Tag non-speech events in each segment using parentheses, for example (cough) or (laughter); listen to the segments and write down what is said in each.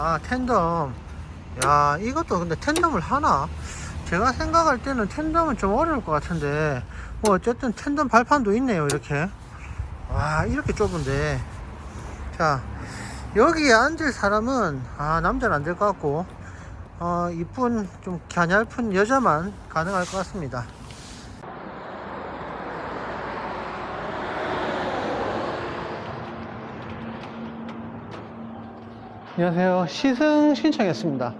아 텐덤. 야 이것도 근데 텐덤을 하나? 제가 생각할 때는 텐덤은 좀 어려울 것 같은데. 뭐 어쨌든 텐덤 발판도 있네요 이렇게. 와 이렇게 좁은데. 자 여기에 앉을 사람은 아 남자는 안 될 것 같고 어 이쁜 좀 갸냘픈 여자만 가능할 것 같습니다 안녕하세요. 시승 신청했습니다.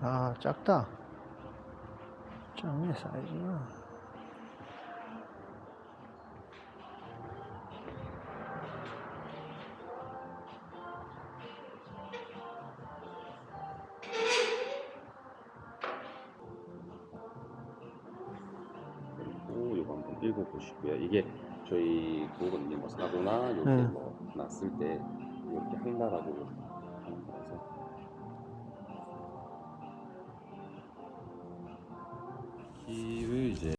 아 작다. 작네 사이즈가 보시고요. 이게 저희 그거거든요. 뭐 사고나 이렇게 네. 뭐 났을 때 이렇게 한다라고 하는 거라서 키를 이제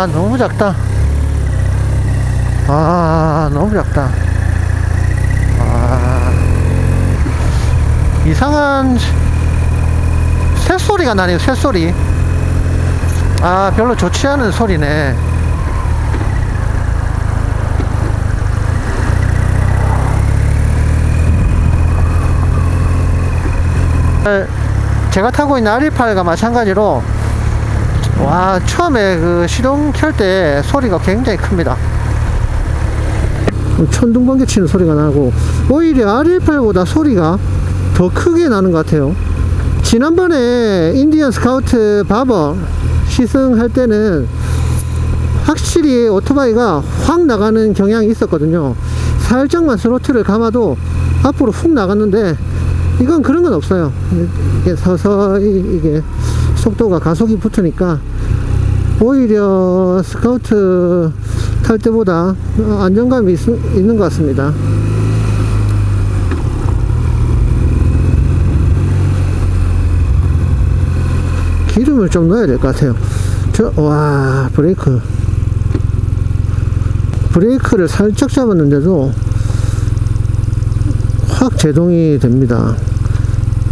와, 너무 작다. 아 너무 작다. 아. 이상한 새소리가 나네요 새소리. 아 별로 좋지 않은 소리네. 에, 제가 타고 있는 R18과 마찬가지로 와 처음에 그 시동 켤 때 소리가 굉장히 큽니다. 천둥 번개 치는 소리가 나고 오히려 R18보다 소리가 더 크게 나는 것 같아요. 지난번에 인디언 스카우트 바버 시승할 때는 확실히 오토바이가 확 나가는 경향이 있었거든요. 살짝만 스로틀을 감아도 앞으로 훅 나갔는데 이건 그런 건 없어요. 이게 서서히 이게 속도가 가속이 붙으니까 오히려 스카우트 탈 때보다 어, 안정감이 있, 있는 것 같습니다. 기름을 좀 넣어야 될 것 같아요. 저, 와, 브레이크. 브레이크를 살짝 잡았는데도 확 제동이 됩니다.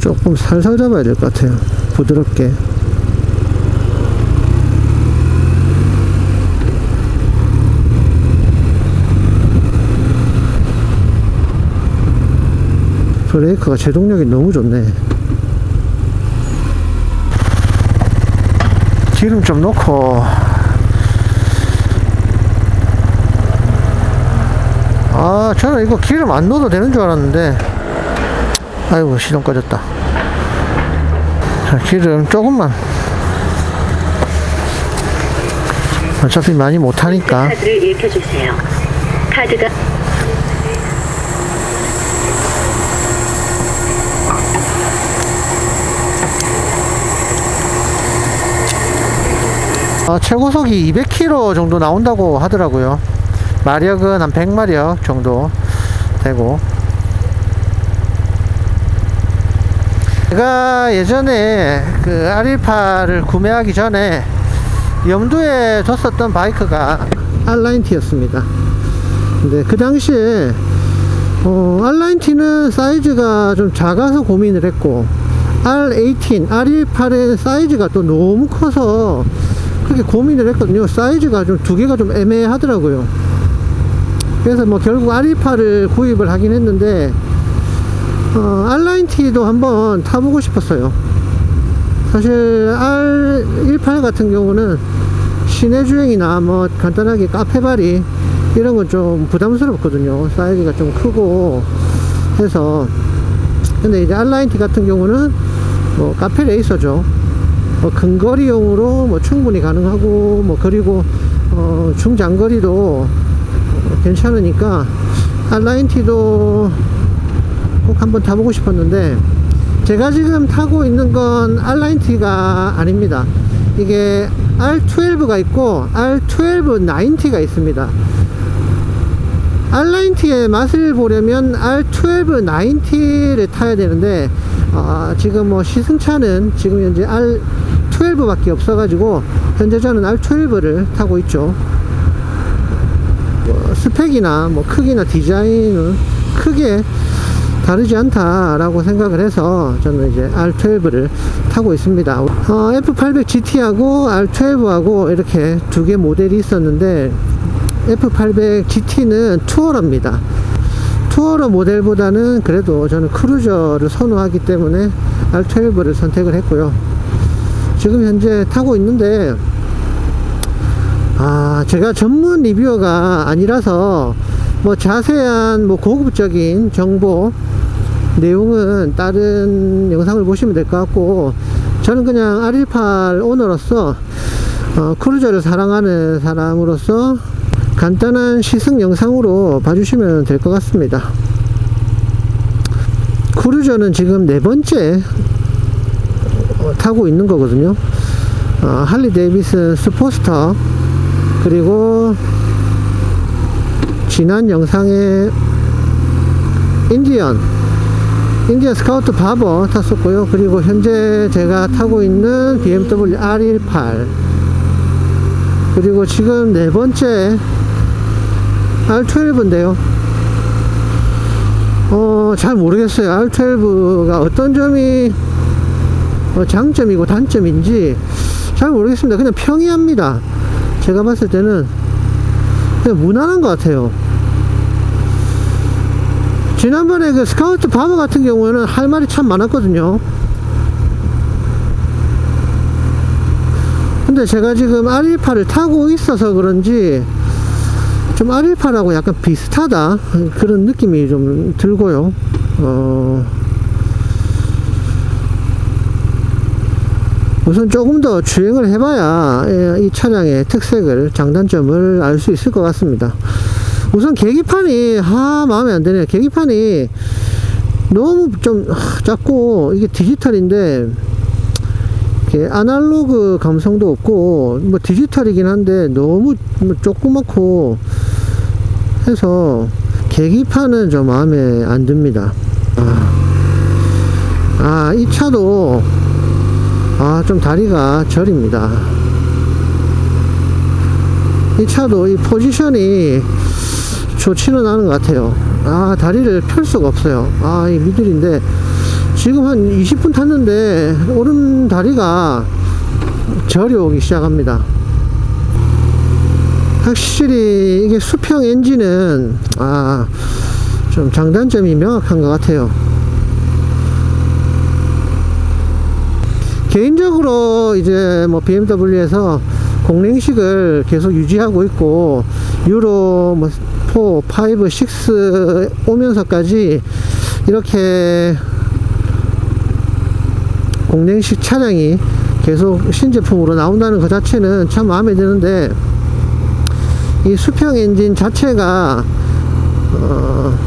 조금 살살 잡아야 될 것 같아요. 부드럽게. 브레이크가 제동력이 너무 좋네. 기름 좀 넣고. 아, 저는 이거 기름 안 넣어도 되는 줄 알았는데. 아이고, 시동 꺼졌다. 자, 기름 조금만. 어차피 많이 못하니까. 카드가 어, 최고속이 200km 정도 나온다고 하더라고요. 마력은 한 100마력 정도 되고. 제가 예전에 그 R18을 구매하기 전에 염두에 뒀었던 바이크가 R90였습니다. 근데 그 당시에 어, R90는 사이즈가 좀 작아서 고민을 했고 R18, R18의 사이즈가 또 너무 커서 그렇게 고민을 했거든요. 사이즈가 좀 두 개가 좀 애매하더라고요. 그래서 뭐 결국 R18을 구입을 하긴 했는데 어, R90도 한번 타보고 싶었어요. 사실 R18 같은 경우는 시내 주행이나 뭐 간단하게 카페바리 이런 건 좀 부담스럽거든요. 사이즈가 좀 크고 해서 근데 이제 R90 같은 경우는 뭐 카페 레이서죠. 뭐 근거리용으로 뭐 충분히 가능하고 뭐 그리고 어 중장거리도 어, 괜찮으니까 R90도 꼭 한번 타보고 싶었는데 제가 지금 타고 있는 건 R90가 아닙니다. 이게 R12가 있고 R12 90가 있습니다. R90의 맛을 보려면 R12 90를 타야 되는데 아, 지금 뭐 시승차는 지금 현재 R12 밖에 없어가지고 현재 저는 R12를 타고 있죠. 뭐 스펙이나 뭐 크기나 디자인은 크게 다르지 않다라고 생각을 해서 저는 이제 R12를 타고 있습니다. 어, F800 GT하고 R12하고 이렇게 두 개 모델이 있었는데 F800 GT는 투어러입니다. 투어러 모델보다는 그래도 저는 크루저를 선호하기 때문에 R12를 선택을 했고요. 지금 현재 타고 있는데 아, 제가 전문 리뷰어가 아니라서 뭐 자세한 뭐 고급적인 정보 내용은 다른 영상을 보시면 될 것 같고 저는 그냥 R18 오너로서 어, 크루저를 사랑하는 사람으로서 간단한 시승 영상으로 봐주시면 될 것 같습니다. 크루저는 지금 네 번째 어, 타고 있는 거거든요. 어, 할리 데이비슨 스포스터 그리고 지난 영상에 인디언 인디언 스카우트 바버 탔었고요 그리고 현재 제가 타고 있는 BMW R18 그리고 지금 네 번째 R12인데요 어, 잘 모르겠어요 R12가 어떤 점이 어, 장점이고 단점인지 잘 모르겠습니다 그냥 평이합니다 제가 봤을 때는 그냥 무난한 것 같아요. 지난번에 그 스카우트 바버 같은 경우에는 할 말이 참 많았거든요. 근데 제가 지금 R18을 타고 있어서 그런지 좀 R18하고 약간 비슷하다 그런 느낌이 좀 들고요. 어, 우선 조금 더 주행을 해봐야 예, 이 차량의 특색을 장단점을 알 수 있을 것 같습니다. 우선 계기판이 아 마음에 안 드네요. 계기판이 너무 좀 아, 작고 이게 디지털인데 아날로그 감성도 없고 뭐 디지털이긴 한데 너무 뭐 조그맣고 해서 계기판은 좀 마음에 안 듭니다. 아, 이 차도 아, 좀 다리가 저립니다. 이 차도 이 포지션이 좋지는 않은 것 같아요. 아, 다리를 펼 수가 없어요. 아, 이 미들인데, 지금 한 20분 탔는데, 오른 다리가 저려오기 시작합니다. 확실히 이게 수평 엔진은, 아, 좀 장단점이 명확한 것 같아요. 개인적으로 이제 뭐 BMW에서 공랭식을 계속 유지하고 있고 유로 뭐 4, 5, 6 오면서까지 이렇게 공랭식 차량이 계속 신제품으로 나온다는 것 자체는 참 마음에 드는데 이 수평 엔진 자체가 어,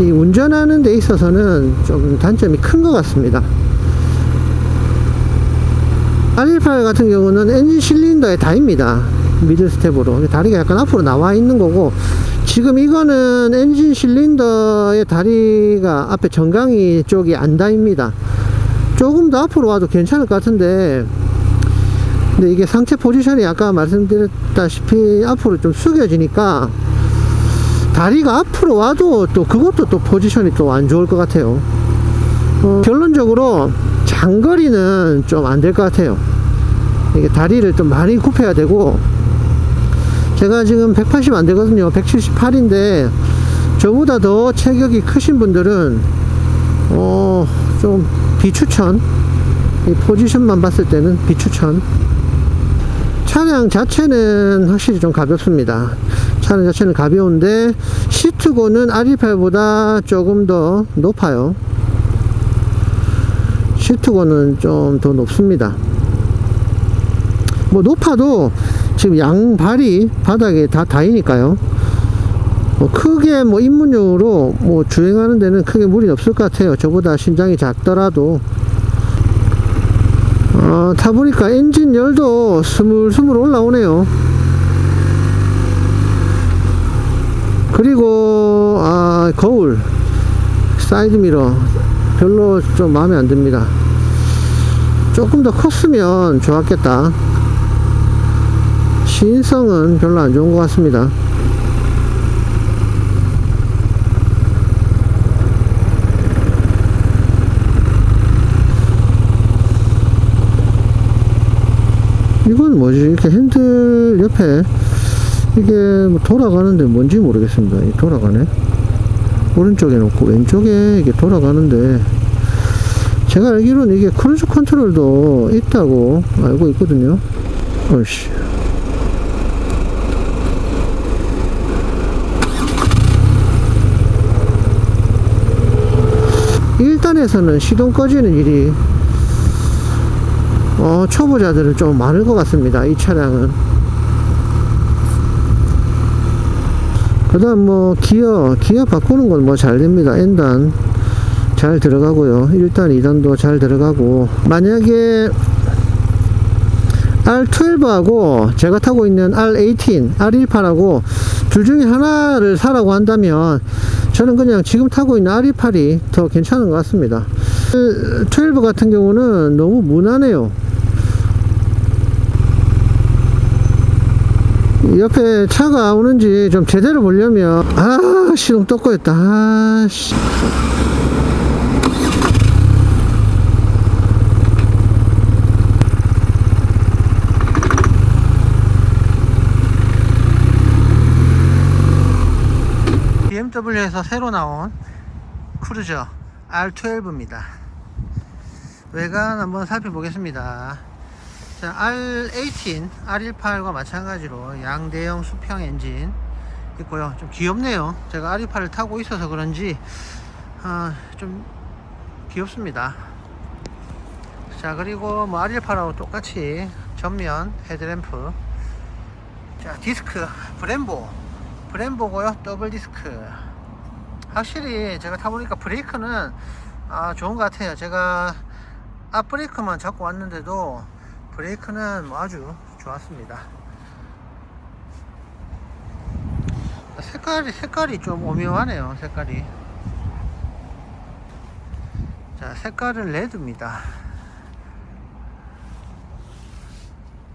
이 운전하는 데 있어서는 좀 단점이 큰 것 같습니다. R18 같은 경우는 엔진 실린더에 다입니다. 미들 스텝으로. 다리가 약간 앞으로 나와 있는 거고, 지금 이거는 엔진 실린더의 다리가 앞에 정강이 쪽이 안 닿입니다. 조금 더 앞으로 와도 괜찮을 것 같은데, 근데 이게 상체 포지션이 아까 말씀드렸다시피 앞으로 좀 숙여지니까 다리가 앞으로 와도 또 그것도 또 포지션이 또 안 좋을 것 같아요. 어, 결론적으로 장거리는 좀 안 될 것 같아요. 이게 다리를 좀 많이 굽혀야 되고 제가 지금 180 안 되거든요. 178인데 저보다 더 체격이 크신 분들은 어, 좀 비추천. 이 포지션만 봤을 때는 비추천. 차량 자체는 확실히 좀 가볍습니다. 차량 자체는 가벼운데 시트고는 R28보다 조금 더 높아요. 시트고는 좀 더 높습니다. 뭐 높아도 지금 양발이 바닥에 다 닿으니까요. 뭐 크게 뭐 입문용으로 뭐 주행하는 데는 크게 무리 없을 것 같아요. 저보다 신장이 작더라도. 어, 타보니까 엔진 열도 스물스물 올라오네요. 그리고, 아, 거울. 사이드 미러. 별로 좀 마음에 안 듭니다. 조금 더 컸으면 좋았겠다. 시인성은 별로 안 좋은 것 같습니다. 이건 뭐지? 이렇게 핸들 옆에 이게 뭐 돌아가는데 뭔지 모르겠습니다. 이 돌아가네. 오른쪽에 놓고 왼쪽에 이게 돌아가는데 제가 알기로는 이게 크루즈 컨트롤도 있다고 알고 있거든요. 어이씨. 1단에서는 시동 꺼지는 일이 어, 초보자들은 좀 많을 것 같습니다. 이 차량은. 그 다음 뭐, 기어, 기어 바꾸는 건 뭐 잘 됩니다. N단 잘 들어가고요. 1단, 2단도 잘 들어가고. 만약에 R12하고 제가 타고 있는 R18, R18하고 둘 중에 하나를 사라고 한다면 저는 그냥 지금 타고 있는 R28이 더 괜찮은 것 같습니다. 12 같은 경우는 너무 무난해요. 옆에 차가 오는지 좀 제대로 보려면 아 시동 또 꺼였다. 아 씨. BMW에서 새로 나온 크루저 R12입니다. 외관 한번 살펴보겠습니다 자, R18, R18과 마찬가지로 양대형 수평 엔진 있고요. 좀 귀엽네요. 제가 R18을 타고 있어서 그런지 아, 좀 귀엽습니다. 자, 그리고 뭐 R18하고 똑같이 전면 헤드램프. 자, 디스크 브렘보. 브렘보고요. 더블 디스크. 확실히 제가 타보니까 브레이크는 아, 좋은 것 같아요. 제가 앞 브레이크만 잡고 왔는데도 브레이크는 뭐 아주 좋았습니다. 색깔이 색깔이 좀 오묘하네요. 색깔이. 자, 색깔은 레드입니다.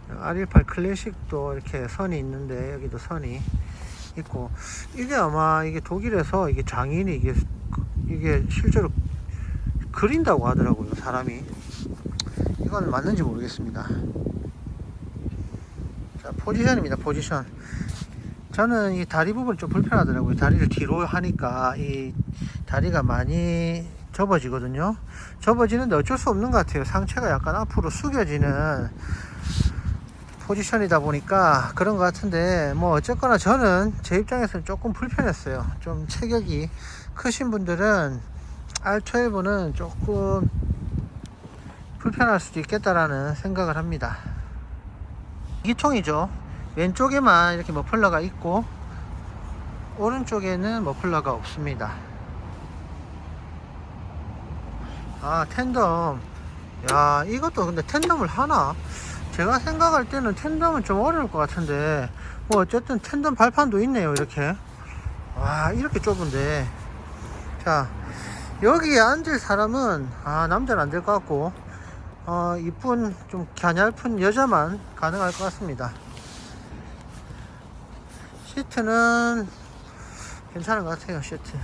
R18 클래식도 이렇게 선이 있는데 여기도 선이 있고 이게 아마 이게 독일에서 이게 장인이 이게 이게 실제로 그린다고 하더라고요 사람이 이건 맞는지 모르겠습니다. 자, 포지션입니다. 포지션. 저는 이 다리 부분이 좀 불편하더라고요. 다리를 뒤로 하니까 이 다리가 많이 접어지거든요. 접어지는데 어쩔 수 없는 것 같아요. 상체가 약간 앞으로 숙여지는 포지션이다 보니까 그런 것 같은데 뭐 어쨌거나 저는 제 입장에서는 조금 불편했어요. 좀 체격이 크신 분들은 R12는 조금 불편할 수도 있겠다라는 생각을 합니다. 기통이죠. 왼쪽에만 이렇게 머플러가 있고 오른쪽에는 머플러가 없습니다. 아 텐덤. 야 이것도 근데 텐덤을 하나? 제가 생각할 때는 텐덤은 좀 어려울 것 같은데 뭐 어쨌든 텐덤 발판도 있네요 이렇게. 와 이렇게 좁은데 자 여기에 앉을 사람은 아 남자는 안 될 것 같고 어, 이쁜 좀 갸냘픈 여자만 가능할 것 같습니다. 시트는 괜찮은 것 같아요. 시트.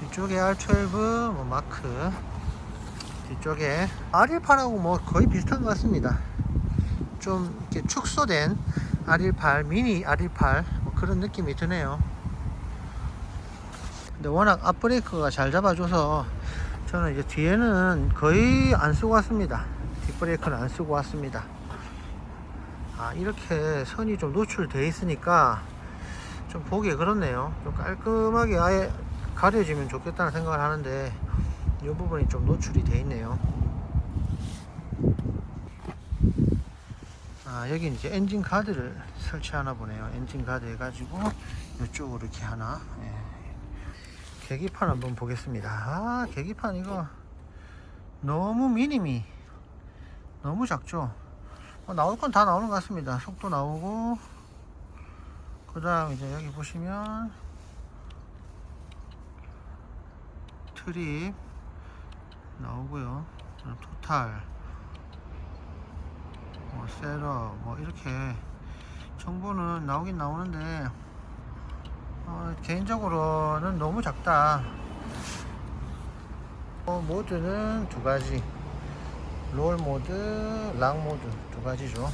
뒤쪽에 R12 뭐 마크 뒤쪽에 R18하고 뭐 거의 비슷한 것 같습니다. 좀 이렇게 축소된 R18 미니 R18 뭐 그런 느낌이 드네요. 근데 워낙 앞브레이크가 잘 잡아줘서 저는 이제 뒤에는 거의 안 쓰고 왔습니다. 뒷브레이크는 안 쓰고 왔습니다. 아 이렇게 선이 좀 노출돼 있으니까 좀 보기 그렇네요. 좀 깔끔하게 아예 가려지면 좋겠다는 생각을 하는데 이 부분이 좀 노출이 돼 있네요. 아 여기 이제 엔진 카드를 설치하나 보네요. 엔진 카드 해가지고 이쪽으로 이렇게 하나. 예. 계기판 한번 보겠습니다. 아 계기판 이거 너무 미니미 너무 작죠. 어, 나올 건 다 나오는 것 같습니다. 속도 나오고 그 다음 이제 여기 보시면 트립 나오고요. 토탈 뭐 세러 뭐 이렇게 정보는 나오긴 나오는데 어, 개인적으로는 너무 작다. 어, 모드는 두 가지. 롤 모드, 락 모드 두 가지죠.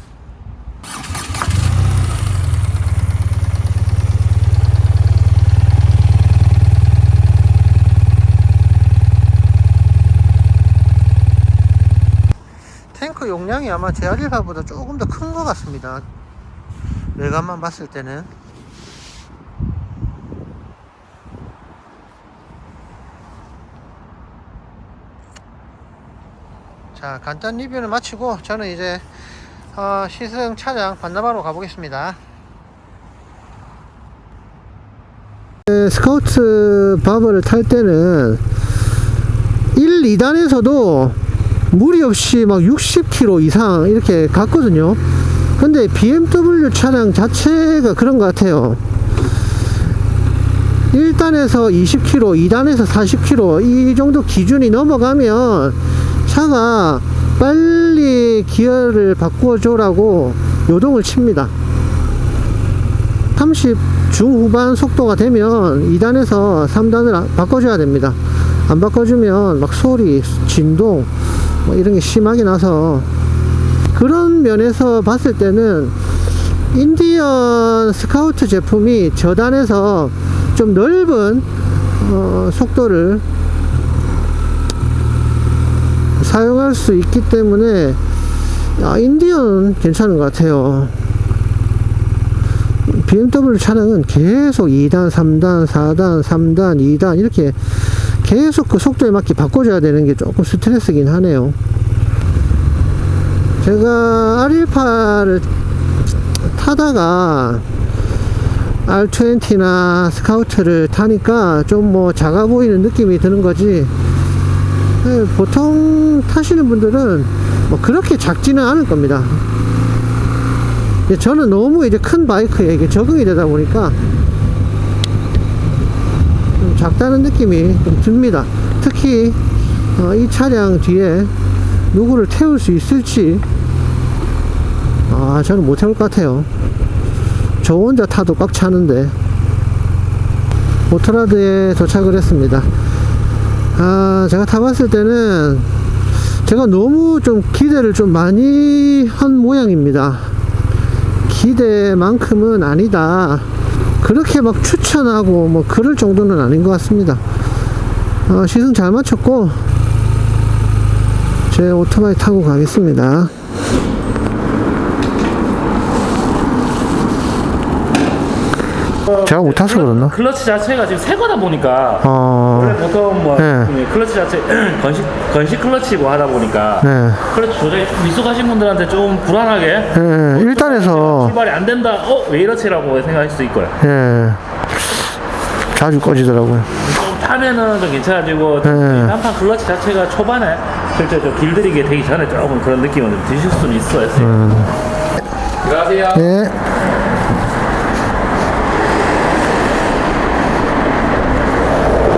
탱크 용량이 아마 제아리파보다 조금 더 큰 것 같습니다. 외관만 봤을 때는. 자 간단 리뷰를 마치고 저는 이제 어, 시승 차량 반납하러 가보겠습니다. 네, 스카우트 바버를 탈 때는 1, 2단에서도 무리 없이 막 60km 이상 이렇게 갔거든요. 근데 BMW 차량 자체가 그런 것 같아요. 1단에서 20km, 2단에서 40km 이 정도 기준이 넘어가면 차가 빨리 기어를 바꿔줘라고 요동을 칩니다. 30 중후반 속도가 되면 2단에서 3단을 바꿔줘야 됩니다. 안 바꿔주면 막 소리, 진동 뭐 이런 게 심하게 나서 그런 면에서 봤을 때는 인디언 스카우트 제품이 저단에서 좀 넓은 어, 속도를 사용할 수 있기 때문에 아, 인디언은 괜찮은 것 같아요. BMW 차량은 계속 2단, 3단, 4단, 3단, 2단 이렇게 계속 그 속도에 맞게 바꿔줘야 되는 게 조금 스트레스긴 하네요. 제가 R18을 타다가 R20나 스카우트를 타니까 좀 뭐 작아 보이는 느낌이 드는 거지 네, 보통 타시는 분들은 뭐 그렇게 작지는 않을 겁니다. 저는 너무 이제 큰 바이크에 이게 적응이 되다 보니까 좀 작다는 느낌이 좀 듭니다. 특히 어, 이 차량 뒤에 누구를 태울 수 있을지 아 저는 못 태울 것 같아요. 저 혼자 타도 꽉 차는데 오토라드에 도착을 했습니다. 아, 제가 타봤을 때는 제가 너무 좀 기대를 좀 많이 한 모양입니다. 기대만큼은 아니다. 그렇게 막 추천하고 뭐 그럴 정도는 아닌 것 같습니다. 어, 시승 잘 마쳤고, 제 오토바이 타고 가겠습니다. 제가 못 타서 그렇나? 클러치 자체가 지금 새 거다 보니까 어, 원래 보통 뭐 네. 클러치 자체 (clears throat) 건식 건식 클러치고 하다 보니까 네. 클러치 조절 미숙하신 분들한테 좀 불안하게 예, 일단에서, 출발이 안 된다. 어 왜 이렇지라고 생각할 수도 있고요. 예, 자주 꺼지더라고요. 좀 타면은 좀 괜찮아지고 네. 난판 클러치 자체가 초반에 실제 좀 길들이게 되기 전에 조금 그런 느낌을 좀 드실 수는 있어요. 음. 안녕하세요. 예.